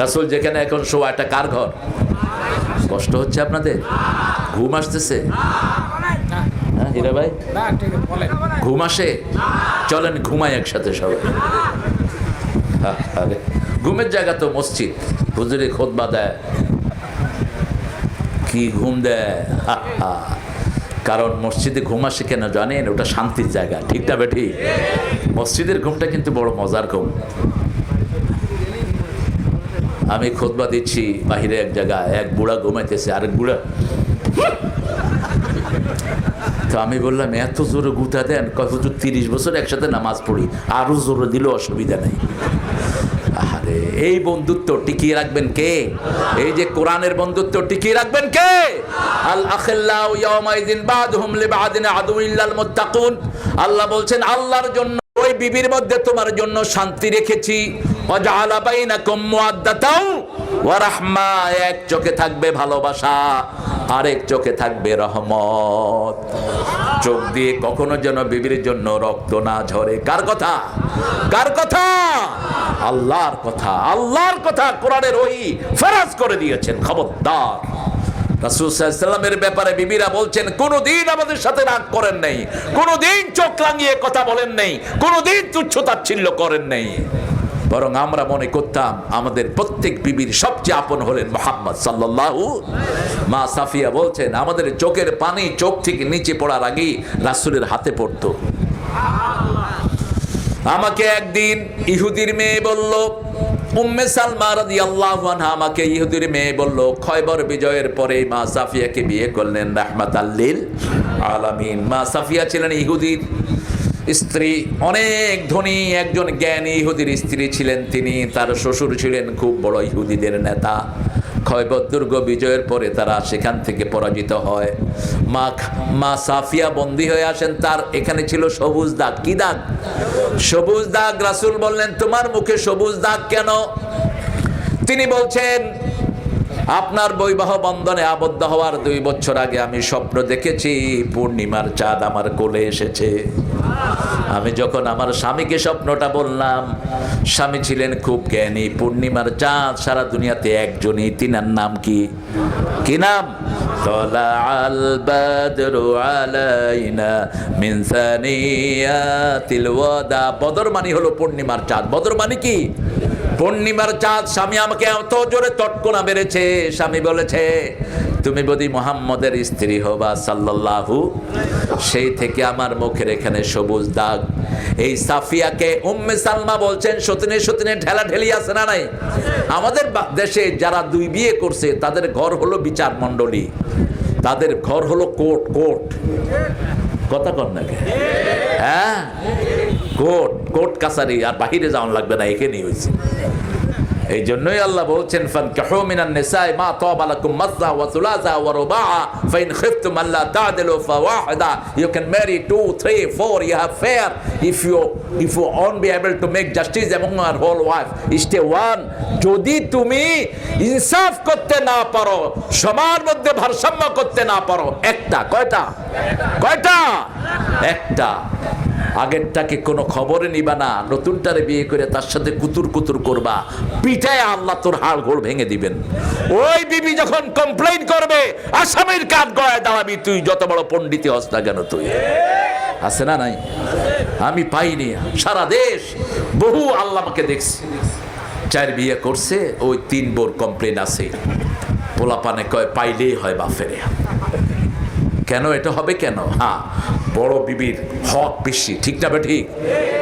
রাসুল যেখানে এখন শোয়া একটা কার ঘর? কষ্ট হচ্ছে আপনাদের? ঘুম আসতেছে? হ্যাঁ হীরা ভাই? ঘুম আসে? চলেন ঘুমাই একসাথে সবাই। আরে ঘুমের জায়গা তো মসজিদ। হুজুরে খোদবা দেয়। কি ঘুম দেয়। কারণ মসজিদে ঘুম আসে কেন জানেন? ওটা শান্তির জায়গা ঠিক না বেঠি? মসজিদের ঘুমটা কিন্তু বড় মজার ঘুম। আমি খোদবা দিচ্ছি বাহিরে এক জায়গায়। এক বুড়া ঘুমাইতেছে, আরেক বুড়া। তো আমি বললাম, এত জোরে গুতা দেন হুজুর, তিরিশ বছর একসাথে নামাজ পড়ি, আরও জোরে দিলেও অসুবিধা নেই। আরে এই বন্ধুত্ব টিকিয়ে রাখবেন কে? এই যে কোরআনের বন্ধুত্ব টিকিয়ে রাখবেন কে? আল আখিল্লাহু ইয়াওমাইযিন বাদহুম লিবাদিন আদুইল্লাল মুত্তাকুন। আল্লাহ বলছেন, আল্লাহর জন্য, ওই বিবির মধ্যে তোমার জন্য শান্তি রেখেছি। এক চোখে থাকবে ভালোবাসা, আরেক চোখে থাকবে রহমত। চোখ দিয়ে কখনো যেন বিবির জন্য রক্ত না ঝরে। কার কথা? কার কথা? আল্লাহর কথা। আল্লাহর কথা কোরআনের ওই ফরাজ করে দিয়েছেন, খবরদার। রাসূলের ব্যাপারে বিবিরা বলছেন, কোনোদিন আমাদের সাথে রাগ করেন নাই, কোনোদিন চোখ লাঙিয়ে কথা বলেন নাই, কোনোদিন তুচ্ছ তাচ্ছিল্য করেন নাই। বরং আমরা মনে করতাম আমাদের প্রত্যেক বিবির সবচেয়ে আপন হলেন মোহাম্মদ সাল্লাল্লাহু মা সাফিয়া বলছেন, আমাদের চোখের পানি চোখ থেকে নিচে পড়ার আগেই রাসূলের হাতে পড়তো। আমাকে একদিন ইহুদির মেয়ে বলল, উম্মে সালমা রাদিয়াল্লাহু আনহা আমাকে ইহুদির মেয়ে বলল, খয়বর বিজয়ের পরে মা সাফিয়াকে বিয়ে করলেন রাহমাতাল্লিল আলামিন। মা সাফিয়া ছিলেন ইহুদির স্ত্রী, অনেক ধনী, একজন জ্ঞানী ইহুদির স্ত্রী ছিলেন তিনি। তার শ্বশুর ছিলেন খুব বড় ইহুদিদের নেতা। খয়বর দুর্গ বিজয়ের পরে তারা সেখান থেকে পরাজিত হয়। মা মা সাফিয়া বন্দী হয়ে আসেন। তার এখানে ছিল সবুজ দাগ। কি দাগ? সবুজ দাগ। রাসূল বললেন, তোমার মুখে সবুজ দাগ কেন? তিনি বলছেন, আপনার বৈবাহ বন্ধনে আবদ্ধ হওয়ার দুই বছর আগে আমি স্বপ্ন দেখেছি। পূর্ণিমার চাঁদ আমার কোলে এসেছে। আমি যখন আমার স্বামীকে স্বপ্নটা বললাম, স্বামী ছিলেন খুব জ্ঞানী, পূর্ণিমার চাঁদ, সারা দুনিয়াতে একজনই, তিনার নাম কি? কি নাম? বদর মানে হলো পূর্ণিমার চাঁদ। বদর মানে কি? পূর্ণিমার চাঁদ, স্বামী আমাকে এত জোরে তটকোনা বেড়েছে স্বামী বলেছে, তুমি বদি মোহাম্মদের স্ত্রী হবা সাল্লাল্লাহু। সেই থেকে আমার মুখের এখানে সবুজ দাগ। এই সাফিয়াকে উম্মে সালমা বলছেন, সতিনে সতিনে ঠেলা ঠেলি আছে না নাই? আমাদের দেশে যারা দুই বিয়ে করছে, তাদের ঘর হলো বিচার মণ্ডলী। তাদের ঘর হলো কোর্ট কোর্ট। কথা কর নাকি হ্যাঁ? কোর্ট কোর্ট কাছারি আর বাহিরে যাওয়ান লাগবে না, এখানেই হয়েছে। এই জন্যই আল্লাহ বলছেন ফান কাহু মিনান নিসাই মা তাবা লাকুম মাসা ওয়া সুলাসা ওয়া রুবাআ, ফাইন খিফতুম আল্লা তা'দিলু ফাওয়াহিদা। Marry two, three, four, you have fair. If you if you won't be able to make justice among your whole wife, stay one. যদি তুমি ইনসাফ করতে না পারো, সবার মধ্যে ভারসাম্য করতে না পারো, একটা, কয়টা? কয়টা? একটা। আগেরটাকে কোনো খবরে নিবা না, নতুনটারে বিয়ে করে তার সাথে কুতুর কুতুর করবা। পিঠায় আল্লাহ তোর হাড় ঘোড় ভেঙে দিবেন। ওই বিবি যখন কমপ্লেন করবে, আসামির কাঠ গড়ায় দাঁড়াবি, তুই যত বড় পণ্ডিতে হস না কেন তুই? আছে না নাই? আমি পাইনি। সারা দেশ, বহু আল্লাহ আমাকে দেখছি। চার বিয়ে করছে, ওই তিন বোর কমপ্লেন আছে। পোলাপানে কয়, পাইলেই হয় বাফেরে। কেন এটা হবে কেন? হ্যাঁ বড় বিবির হক বেশি, ঠিক না ঠিক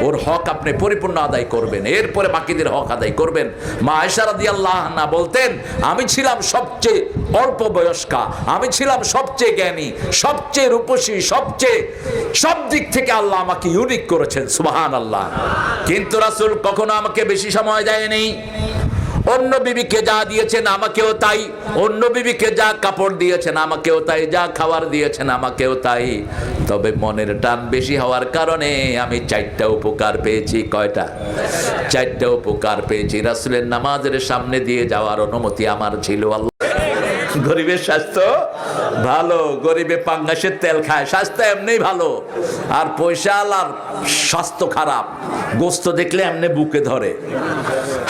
ওর হক আপনি পরিপূর্ণ আদায় করবেন, এরপরে বাকিদের হক আদায় করবেন। মা আয়সারাদি আল্লাহ না বলতেন, আমি ছিলাম সবচেয়ে অল্প বয়স্কা, আমি ছিলাম সবচেয়ে জ্ঞানী, সবচেয়ে রূপসী, সবচেয়ে সব দিক থেকে আল্লাহ আমাকে ইউনিক করেছেন সুবাহান আল্লাহ কিন্তু রাসূল কখনো আমাকে বেশি সময় দেয়নি। অন্য বিবিকে যা দিয়েছেন আমাকেও তাই। অন্য বিবিকে যা কাপড় দিয়েছেন আমাকেও তাই, যা খাবার দিয়েছেন আমাকেও তাই। তবে মনের টান বেশি হওয়ার কারণে আমি চারটা উপকার পেয়েছি, কয়টা? চারটা উপকার পেয়েছি। রাসুলের নামাজের সামনে দিয়ে যাওয়ার অনুমতি আমার ছিল, আল্লাহ গরিবের স্বাস্থ্য ভালো, গরিবে পাঙ্গাসের তেল খায়, স্বাস্থ্য এমনি ভালো। আর পয়সা আর স্বাস্থ্য খারাপ, গোস্ত দেখলে এমনি বুকে ধরে।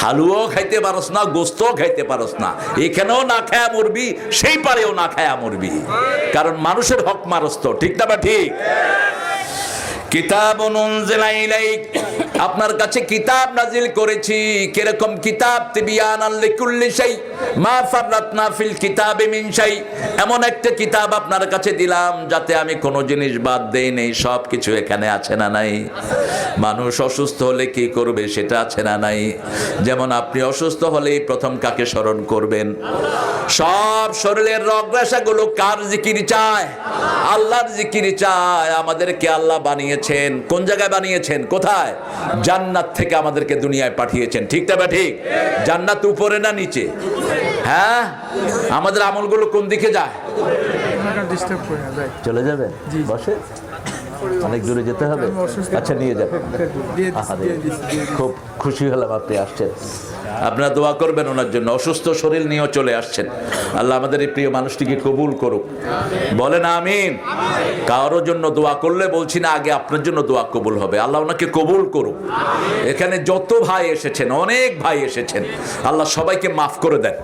হালুয়াও খাইতে পারস না, গোস্তও খাইতে পারস না। এখানেও না খায়া মরবি, সেই পারেও না খায়া মরবি। কারণ মানুষের হক মারস তো ঠিক না বা ঠিক? আপনার কাছে কিতাব নাজিল করেছি, কীরকম কিতাব তিবিয়ান লিকুল্লি শাই। মা ফাররাতনা ফিল কিতাবে মিনশাই এমন একটা কিতাব আপনার কাছে দিলাম, যাতে আমি কোনো জিনিস বাদ দেই নেই সব কিছু এখানে আছে না নাই? মানুষ অসুস্থ হলে কি করবে সেটা আছে না নাই? যেমন আপনি অসুস্থ হলেই প্রথম কাকে স্মরণ করবেন? সব শরীরের রগরেশাগুলো কার জিকির চায়? আল্লাহর জিকির চায়। আমাদেরকে আল্লাহ বানিয়েছেন। কোন জায়গায় বানিয়েছেন? কোথায়? জান্নাত থেকে আমাদেরকে দুনিয়ায় পাঠিয়েছেন। ঠিক না বা ঠিক? জান্নাত উপরে না নিচে? হ্যাঁ? আমাদের আমলগুলো কোন দিকে যায়? চলে যাবে? বসে? অনেক দূরে যেতে হবে? আচ্ছা নিয়ে যাবে। খুব খুশি হলাম আপনি আসছেন। আপনারা দোয়া করবেন ওনার জন্য। অসুস্থ শরীর নিয়েও চলে আসছেন। আল্লাহ আমাদের এই প্রিয় মানুষটিকে কবুল করুক। বলেন আমিন। কারোর জন্য দোয়া করলে বলছি না, আগে আপনার জন্য দোয়া কবুল হবে। আল্লাহ ওনাকে কবুল করুক। এখানে যত ভাই এসেছেন, অনেক ভাই এসেছেন, আল্লাহ সবাইকে মাফ করে দেন।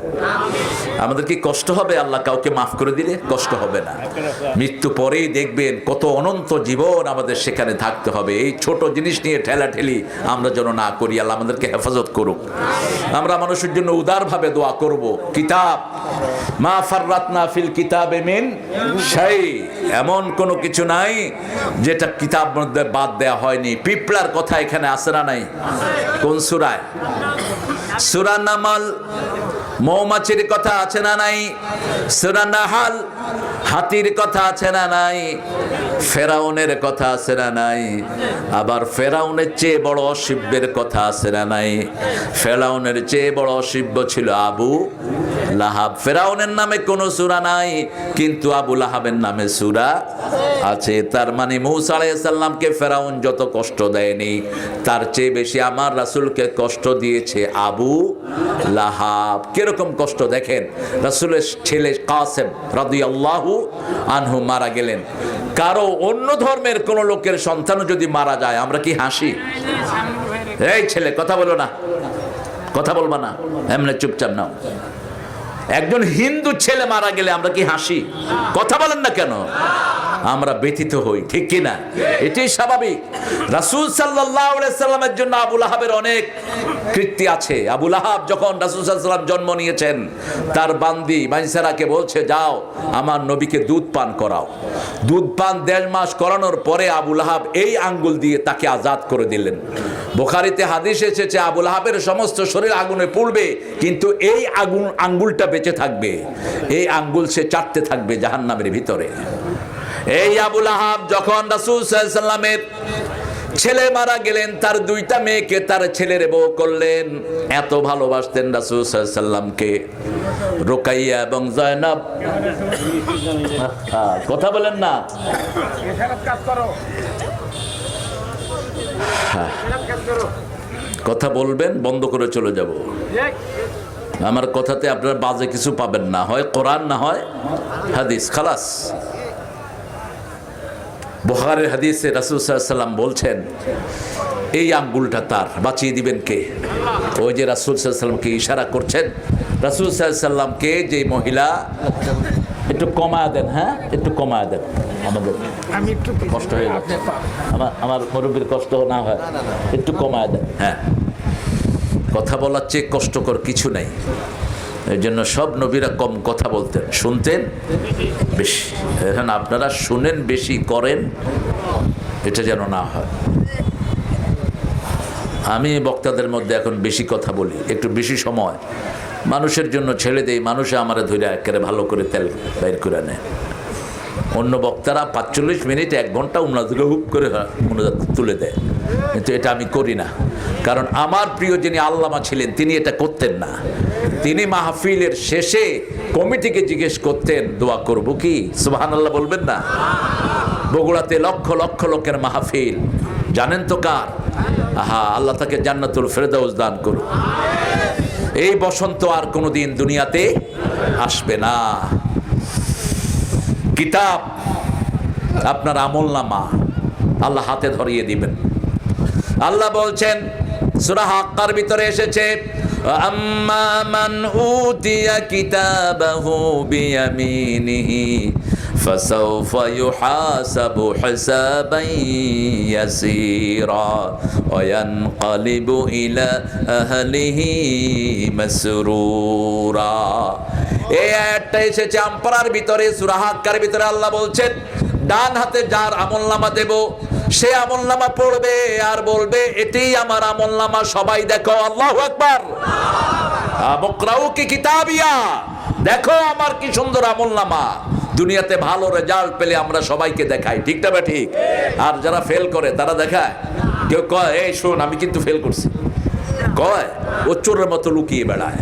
আমাদের কি কষ্ট হবে? আল্লাহ কাউকে মাফ করে দিলে কষ্ট হবে না। মৃত্যু পরেই দেখবেন কত অনন্ত জীবন আমাদের সেখানে থাকতে হবে। এই ছোট জিনিস নিয়ে ঠেলাঠেলি আমরা যেন না করি, আল্লাহ আমাদেরকে হেফাজত করুক। আমরা মানুষের জন্য উদার ভাবে দোয়া করব। কিতাব, মা ফাররাতনা ফিল কিতাব মিন সেই এমন কোনো কিছু নাই যেটা কিতাব মধ্যে বাদ দেয়া হয়নি। পিপলার কথা এখানে আসে না নাই? কোন সুরায়? সুরা নামাল মৌমাছির কথা আছে না নাই? সুরা নাহাল, হাতির কথা আছে না নাই? ফেরাউনের কথা আছে না নাই? আবার ফেরাউনের চেয়ে বড় অসিব্যের কথা আছে না নাই? ফেরাউনের চেয়ে বড় অসিব্য ছিল আবু লাহাব। ফেরাউনের নামে কোনো সুরা নাই, কিন্তু আবু লাহাবের নামে সুরা আছে। তার মানে মৌসা আলাইসাল্লামকে ফেরাউন যত কষ্ট দেয়নি, তার চেয়ে বেশি আমার রাসূলকে কষ্ট দিয়েছে আবু লাহাব। কীরকম কষ্ট দেখেন? রাসূলের ছেলে কাসেম রাদিয়াল্লাহু আনহু মারা গেলেন। কারও অন্য ধর্মের কোন লোকের সন্তানও যদি মারা যায়, আমরা কি হাসি? এই ছেলে, কথা বলো না। কথা বলবা না। এমনি চুপচাপ নাও। একজন হিন্দু ছেলে মারা গেলে আমরা কি হাসি? কথা বলেন না কেন? আমরা ব্যথিত হই, ঠিক কি না এটাই স্বাভাবিক। রাসূল আলাইহি সাল্লামের জন্য আবুল আহাবের অনেক কীর্তি আছে। আবুল আহাব যখন রাসূল সাল্লাম জন্ম নিয়েছেন, তার বান্দি মাইসারাকে বলছে, যাও, আমার নবীকে দুধ পান করাও। দুধ পান দেড় মাস করানোর পরে আবুল আহাব এই আঙ্গুল দিয়ে তাকে আজাদ করে দিলেন। বোখারিতে হাদিস এসেছে আবুল আহাবের সমস্ত শরীর আগুনে পুড়বে, কিন্তু এই আগুন, আঙ্গুলটা বেঁচে থাকবে। এই আঙ্গুল সে চাটতে থাকবে জাহান্নামের ভিতরে। এই আবুল আহাব যখন রাসূল সাল্লামের ছেলে মারা গেলেন তার দুইটা মেয়েকে তার ছেলের বউ করলেন। এত ভালোবাসতেন রাসূল রোকাইয়া এবং জয়নাব। আহা, কথা বলেন না। কথা বলবেন বন্ধ করে চলে যাব। আমার কথাতে আপনার বাজে কিছু পাবেন না। হয় কোরআন না হয় হাদিস খালাস। বহারের হাদিসে রাসুল সাল্লাম বলছেন এই আঙ্গুলটা তার বাঁচিয়ে দিবেন কে? ওই যে রাসুল সাল্লামকে ইশারা করছেন। রাসুল সাল্লামকে যে মহিলা একটু কমায় দেন হ্যাঁ? একটু কমায় দেন আমাদের। আমি একটু কষ্ট হয়ে যাচ্ছে। আমার আমার মুরব্বীর কষ্ট না হয়। একটু কমায় দেন। হ্যাঁ। কথা বলার চেয়ে কষ্টকর কিছু নেই। এই জন্য সব নবীরা কম কথা বলতেন। শুনতেন বেশি। এখন আপনারা শুনেন বেশি, করেন, এটা যেন না হয়। আমি বক্তাদের মধ্যে এখন বেশি কথা বলি, একটু বেশি সময়। মানুষের জন্য ছেড়ে দেই, মানুষে আমার ধরে একেবারে ভালো করে তেল বের করে নেয়। অন্য বক্তারা পাঁচচল্লিশ মিনিট, এক ঘণ্টা উন্নতিকে হুপ করে মনোজাত তুলে দেয়। কিন্তু এটা আমি করি না। কারণ আমার প্রিয় যিনি আল্লামা ছিলেন, তিনি এটা করতেন না। তিনি মাহফিলের শেষে কমিটিকে জিজ্ঞেস করতেন, দোয়া করব কি? সুবাহান আল্লাহ বলবেন না। বগুড়াতে লক্ষ লক্ষ লোকের মাহফিল। জানেন তো কার? আহা, আল্লাহ তাকে জান্নাতুল ফেরদাউস দান করুন এই বসন্ত আর কোনোদিন দুনিয়াতে আসবে না। কিতাব, আপনার আমল নামা আল্লাহ হাতে ধরিয়ে দিবেন। আল্লাহ বলছেন, সূরা হাক্কার ভিতরে এসেছে আম্মা মান উতিয়া কিতাবাহু বিয়ামিনিহি فسوف يحاسب حسابا يسيرا وينقلب إلى أهله مسرورا এই আয়াতটা এসেছে আমপারার ভিতরে সূরা হাক্কার ভিতরে আল্লাহ বলছেন ডান হাতে যার আমল নামা দেব, সে আমল নামা পড়বে আর বলবে, এটাই আমার আমল নামা সবাই দেখো, আল্লাহ আকবার। বকরাউ কি কিতাবিয়া? দেখো আমার কি সুন্দর আমল নামা দুনিয়াতে ভালো রেজাল্ট পেলে আমরা সবাইকে দেখাই, ঠিক না ঠিক আর যারা ফেল করে, তারা দেখায়। কেউ কয়, এই শোন, আমি কিন্তু ফেল করছি। কয়, ও চোরের মতো লুকিয়ে বেড়ায়।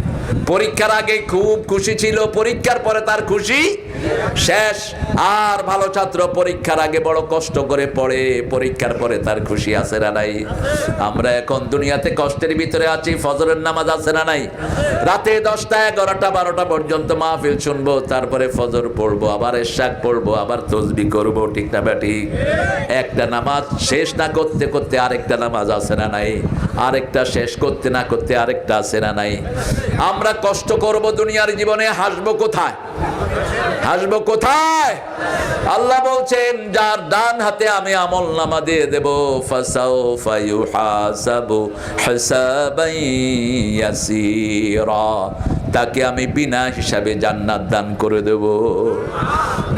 পরীক্ষার আগে খুব খুশি ছিল, পরীক্ষার পরে তার খুশি শেষ। আর ভালো ছাত্র পরীক্ষার আগে বড় কষ্ট করে পড়ে, পরীক্ষার পরে তার খুশি আছে না নাই? আমরা এখন দুনিয়াতে কষ্টের ভিতরে আছি, ফজরের নামাজ আছে না নাই? রাতে দশটা, এগারোটা, বারোটা পর্যন্ত মাহফিল শুনব, তারপরে ফজর পড়ব, আবার এশাক পড়ব, আবার তসবি করব, ঠিক না ব্যাটি? একটা নামাজ শেষ না করতে করতে আরেকটা নামাজ আছে না নাই? আরেকটা শেষ করতে না করতে আরেকটা আছে না নাই? আমরা কষ্ট করব দুনিয়ার জীবনে, হাসবো কোথায়? হাসবো কোথায়? আল্লাহ বলছেন, যার ডান হাতে আমি আমল নামা দিয়ে দেব, ফাসাও ফায়ু হাসাবু হাসাবাই ইয়াসিরা। তাকে আমি বিনা হিসাবে জান্নাত দান করে দেব।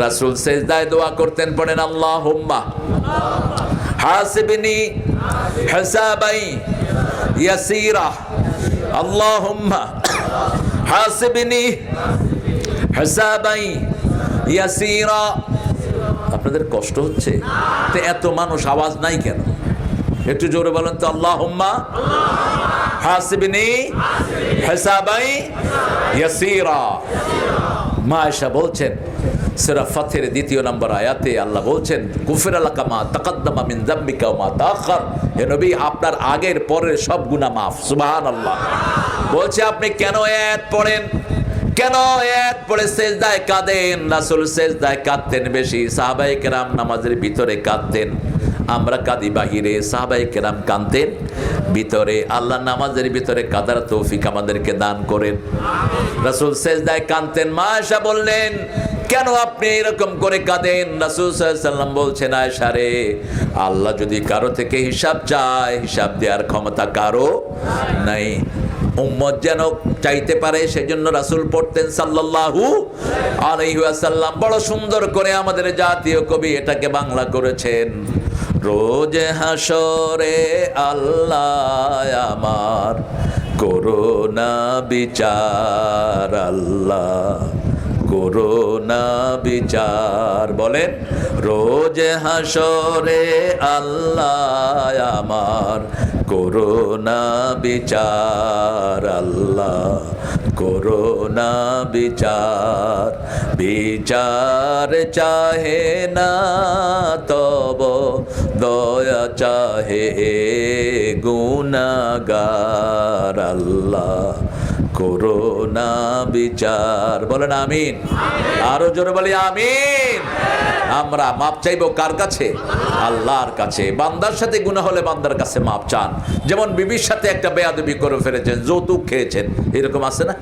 রাসূল সেজদায় দোয়া করতেন, পড়েন, আল্লাহুম্মা হাসিবনি হিসাবাই ইয়াসিরা। আল্লাহুম্মা হাসিবনি, হিসাবাই, ইয়াসিরা। আপনাদের কষ্ট হচ্ছে? তো এত মানুষ আওয়াজ নাই কেন? একটু জোরে বলেন তো, আল্লাহুম্মা হাসিবনি, হিসাবাই, ইয়াসিরা। মা আয়েশা বলছেন, সেরা ফাথের দ্বিতীয় নম্বর আয়াতে আল্লাহ বলছেন কুফির আলাকা মা তাকাদ্দামা মিন যাম্বিকা ওয়া মা তাআখার। হে নবী, আপনার আগের পরের সব গুনাহ মাফ, সুবহানাল্লাহ। বলছে, আপনি কেন আয়াত পড়েন? কেন এক পড়ে সেজদায় কাঁদেন? রাসূল সেজদায় কাঁদতেন বেশি। সাহাবায়ে কেরাম নামাজের ভিতরে কাঁদতেন। আমরা কাঁদি বাহিরে। সাহাবায়ে কেরাম কাঁদতেন। ভিতরে আল্লাহ নামাজের ভিতরে কাদার তৌফিক আমাদেরকে দান করেন। রাসূল সেজদায় কাঁদতেন। মা আয়েশা বললেন, কেন আপনি এরকম করে কাঁদেন? রাসূল সাল্লাম বলছেন, আয়েশা রে, আল্লাহ যদি কারও থেকে হিসাব চায়, হিসাব দেওয়ার ক্ষমতা কারও নাই। উম্মত যেন চাইতে পারে, সেজন্য রাসূল পড়তেন সাল্লাল্লাহু আলহাসাল্লাম বড় সুন্দর করে আমাদের জাতীয় কবি এটাকে বাংলা করেছেন, রোজ হাসরে আল্লাহ আমার করোনা বিচার আল্লাহ। করোনা বিচার। বলেন, রোজ হাসরে আল্লাহ আমার। করোনা বিচার, আল্লাহ। করোনা বিচার। বিচার চাহে না, তব দয়া চাহে। গুনাগার আল্লাহ। করোনা বিচার। বলেন আমিন। আরও জোরে বলি আমিন। আমরা মাপ চাইব কার কাছে? আল্লাহর কাছে। বান্দার সাথে গুনাহ হলে বান্দার কাছে মাপ চান। যেমন বিবির সাথে একটা বেয়াদবি করে ফেলেছেন, যৌতুক খেয়েছেন। এরকম আছে না?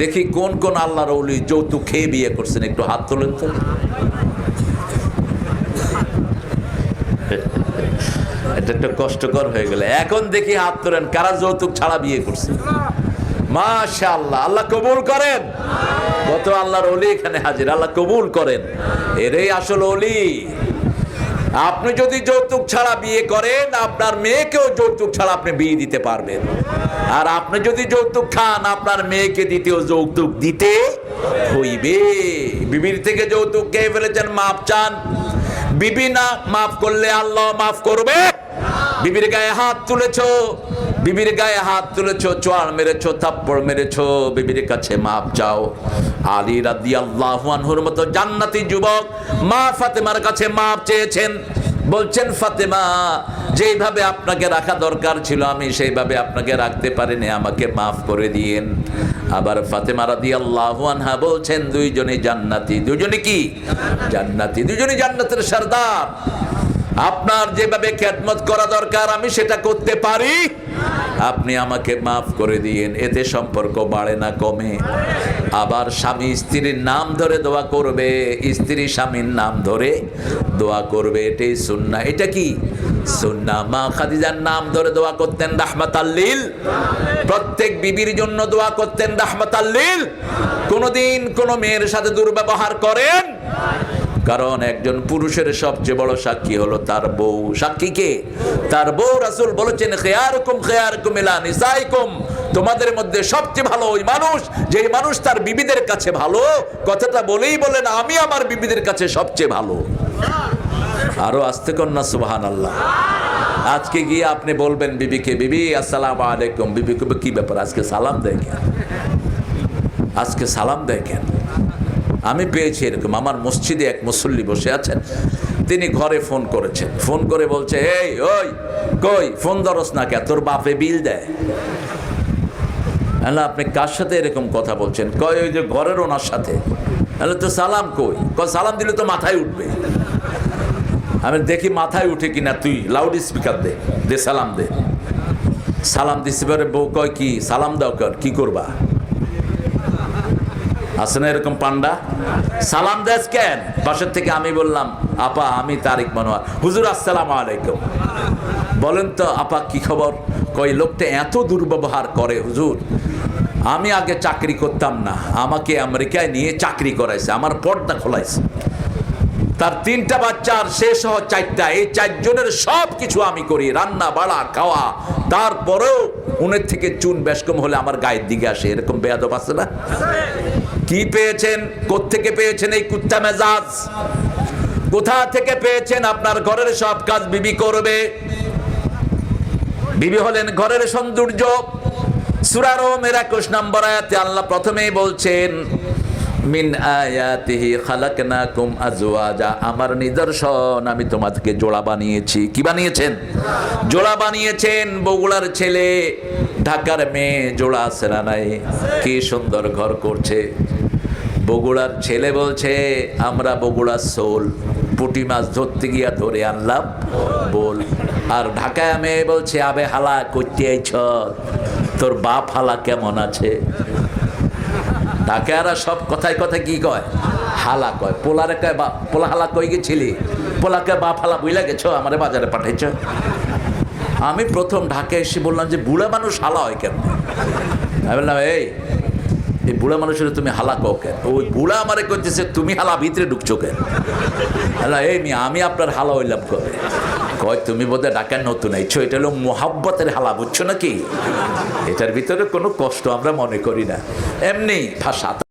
দেখি কোন কোন আল্লাহর ওলি যৌতুক খেয়ে বিয়ে করছেন। একটু হাত তোলেন তো। এটা একটু কষ্টকর হয়ে গেলে। এখন দেখি হাত তোলেন, কারা যৌতুক ছাড়া বিয়ে করছে? মাশাআল্লাহ, আল্লাহ কবুল করেন? কত আল্লাহর অলি এখানে হাজির, আল্লাহ কবুল করেন। এরই আসল অলি আপনি যদি যৌতুক ছাড়া বিয়ে করেন, আপনার মেয়েকেও যৌতুক ছাড়া আপনি বিয়ে দিতে পারবেন। আর আপনি যদি যৌতুক খান, আপনার মেয়েকে দ্বিতীয় যৌতুক দিতে হইবে। বিবির থেকে যৌতুক খেয়ে ফেলেছেন মাপ চান। বিবি না, মাফ করলে আল্লাহ মাফ করবে। বিবির গায়ে হাত তুলেছো। বিবির গায়ে হাত তুলেছো চোয়ার মেরেছো, থাপ্পড় মেরেছো, বিবির কাছে মাপ চাও। আলী রাদি আল্লাহ আনহুর মতো জান্নাতি যুবক মা ফাতেমার কাছে মাপ চেয়েছেন। বলছেন, ফাতেমা, যেইভাবে আপনাকে রাখা দরকার ছিল, আমি সেইভাবে আপনাকে রাখতে পারিনি, আমাকে মাফ করে দিয়েন। আবার ফাতেমা রাদি আনহা বলছেন দুইজনে জান্নাতি দুজনে কি? জান্নাতি দুজনে জান্নাতের সর্দার। আপনার যেভাবে খেদমত করা দরকার, আমি সেটা করতে পারি। আপনি আমাকে মাফ করে দিয়েন, এতে সম্পর্ক বাড়ে না, কমে। আবার স্বামী স্ত্রীর নাম ধরে দোয়া করবে, স্ত্রী স্বামীর নাম ধরে দোয়া করবে, এটাই সুন্না। এটা কি? সুন্না। মা খাদিজার নাম ধরে দোয়া করতেন রাহমাত আল্লিল প্রত্যেক বিবির জন্য দোয়া করতেন রাহমাত আল্লিল কোনোদিন কোনো মেয়ের সাথে দুর্ব্যবহার করেন। কারণ একজন পুরুষের সবচেয়ে বড় সাক্ষী হলো তার বউ। সাক্ষী কে? তার বউ রাসূল বলেছেন তোমাদের মধ্যে সবচেয়ে ভালো ওই মানুষ যে মানুষ তার বিবিদের কাছে ভালো, কথাটা বলেই বলেন আমি আমার বিবিদের কাছে সবচেয়ে ভালো। আরও আসতে কন্যা সুবাহান আল্লাহ আজকে গিয়ে আপনি বলবেন বিবিকে, বিবি, আসসালামু আলাইকুম। বিবি কি ব্যাপার? আজকে সালাম দেয় কেন? আজকে সালাম দেয় কেন? আমি পেয়েছি এরকম। আমার মসজিদে এক মুসল্লি বসে আছেন। তিনি ঘরে ফোন করেছেন। ফোন করে বলছে, এই, ওই, কই? ফোন ধরস না কে তোর বাপে বিল দেয়। হ্যালো আপনি কার সাথে এরকম কথা বলছেন? কয়, ওই যে ঘরের ওনার সাথে। হ্যালো তো সালাম কই? কয়, সালাম দিলে তো মাথায় উঠবে। আমি দেখি মাথায় উঠে কিনা তুই? লাউড স্পিকার দে দে সালাম দে। সালাম দিছি পরে বউ কয়, কি? সালাম দাও কর, কি করবা? আছে না এরকম পান্ডা। সালাম দেশ কেন? পাশের থেকে আমি বললাম, আপা, আমি তারিক মনোয়ার। হুজুর, আসসালাম আলাইকুম। বলেন তো, আপা, কি খবর? কই লোকটা এত দুর্ব্যবহার করে হুজুর। আমি আগে চাকরি করতাম না। আমাকে আমেরিকায় নিয়ে চাকরি করাইছে। আমার পর্দা খোলাইছে। তার তিনটা বাচ্চা আর সে সহ চারটা। এই চারজনের সব কিছু আমি করি। রান্না, বাড়া, খাওয়া। তারপরেও উনের থেকে চুন বেশকম হলে আমার গায়ের দিকে আসে। এরকম বেয়াদব আছে না? কি পেয়েছেন? কোত্থেকে পেয়েছেন এই কুত্তা মেজাজ? কোথা থেকে পেয়েছেন আপনার ঘরের সব কাজ বিবি করবে? বিবি হলেন ঘরের সৌন্দর্য। সুরারো মেরাকুশ নম্বর আয়াতে আল্লাহ প্রথমেই বলছেন, মিন আয়াতিহি খালাকনাকুম আজওয়াজা। আমার নিদর্শন, আমি তোমাদেরকে জোড়া বানিয়েছি। কি বানিয়েছেন? জোড়া বানিয়েছেন বগুড়ার ছেলে, ঢাকার মেয়ে জোড়া আছে না নাই। কি সুন্দর ঘর করছে। বগুড়ার ছেলে বলছে, আমরা বগুড়ার সোল পুটি মাছ ধরতে গিয়া ধরে আনলাম, বল। আর ঢাকায় মেয়ে বলছে, আবে হালা, করতে আইছ? তোর বাপ হালা কেমন আছে? ঢাকায়ারা সব কথায় কথায় কি কয়? হালা কয়। পোলারে কয় বা পোলা হালা কই গেছিলি? পোলাকে বাপ হালা বুইলা গেছো? আমারে বাজারে পাঠাইছ? আমি প্রথম ঢাকায় এসে বললাম যে, বুড়া মানুষ হালা হয় কেন আমি বললাম, এই বুড়া মানুষের তুমি হালা কও কেন ওই বুড়া আমারে করতেছে তুমি হালা ভিতরে ঢুকছো কেন? হ্যালো এই মেয়ে, আমি আপনার হালা হইলাম কবে? কয়, তুমি বোধহয় ডাকার নতুন আইছো, এটা হলো মোহাব্বতের হালা, বুঝছ নাকি? এটার ভিতরে কোনো কষ্ট আমরা মনে করি না। এমনি ভাষা।